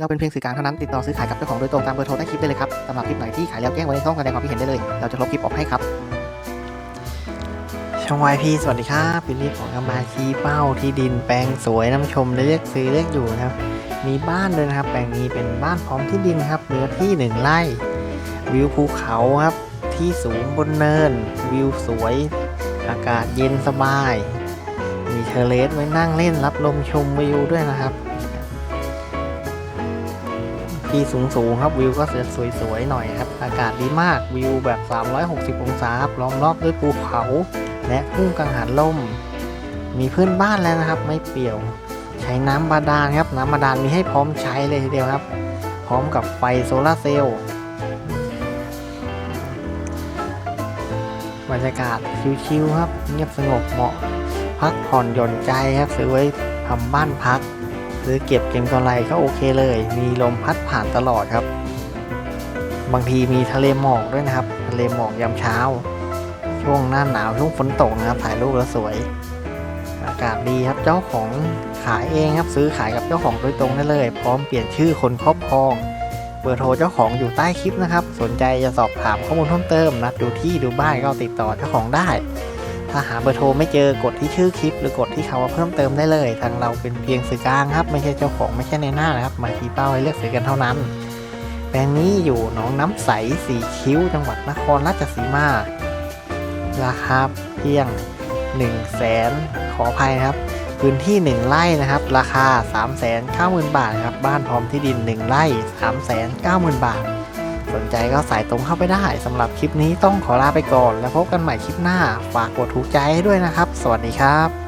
เราเป็นเพียงสื่อกลางเท่านั้นติดต่อซื้อขายกับเจ้าของโดยตรงตามเบอร์โทรใต้คลิปได้เลยครับสำหรับคลิปไหนที่ขายแล้วแจ้งไว้ในช่องแสดงความคิดเห็นได้เลย เราจะลบคลิปออกให้ครับ ช่อง YP สวัสดีครับเป็นรีของกำมาชี้เป้าที่ดินแปลงสวยน้ำชมเรียกซื้อเรียกอยู่นะครับ มีบ้านด้วยนะครับ แปลงนี้เป็นบ้านพร้อมที่ดินครับเนื้อที่หนึ่งไร่ วิวภูเขาครับ ที่สูงบนเนิน วิวสวย อากาศเย็นสบาย มีเทเลสไว้นั่งเล่นรับลมชมวิวด้วยนะครับ ที่สูงสูงๆครับวิวก็จะสวยๆหน่อยครับ อากาศดีมากวิวแบบ 360 องศาครับล้อมรอบด้วยภูเขา และทุ่งกังหันลม มีพื่อนบ้านแล้วนะครับ ไม่เปี่ยว ใช้น้ำบาดาลครับ น้ำบาดาลมีให้พร้อมใช้เลยทีเดียวครับ พร้อมกับไฟโซลาเซลล์บรรยากาศชิลๆครับ เงียบสงบเหมาะ พักผ่อนหย่อนใจครับซื้อไว้ทำบ้านพัก ซื้อเก็บเก็งกำไรก็โอเคเลย มีลมพัดผ่านตลอดครับ บางทีมีทะเลหมอกด้วยนะครับ ทะเลหมอกยามเช้า ช่วงหน้าหนาวช่วงฝนตกนะครับ ถ่ายรูปแล้วสวย อากาศดีครับเจ้าของขายเองครับซื้อขายกับเจ้าของโดยตรงได้เลย พร้อมเปลี่ยนชื่อคนครอบครองเบอร์โทรเจ้าของอยู่ใต้คลิปนะครับ สนใจจะสอบถามข้อมูลเพิ่มเติมนัดดูที่ดูบ้านก็ติดต่อเจ้าของได้ ถ้าหาเบอร์โทรไม่เจอกดที่ชื่อคลิป หรือกดที่คำว่าเพิ่มเติมได้เลย ทางเราเป็นเพียงสื่อกลางครับ ไม่ใช่เจ้าของไม่ใช่ในหน้านะครับ มาทีเป้าให้เลือกซื้อกันเท่านั้น แปลงนี้อยู่หนองน้ำใสสีคิ้ว จังหวัดนครราชสีมา ราคาเพียง1 0 0 0 0แสนขออภัยนะครับ พื้นที่ 1 ไร่นะครับ ราคา 3 9 0 0 0 0 บาทครับ บ้านพร้อมที่ดิน 1 ไร่ 3 9 0 0 0 0 บาท สนใจก็สายตรงเข้าไปได้สำหรับคลิปนี้ต้องขอลาไปก่อน แล้วพบกันใหม่คลิปหน้า ฝากกดถูกใจให้ด้วยนะครับ สวัสดีครับ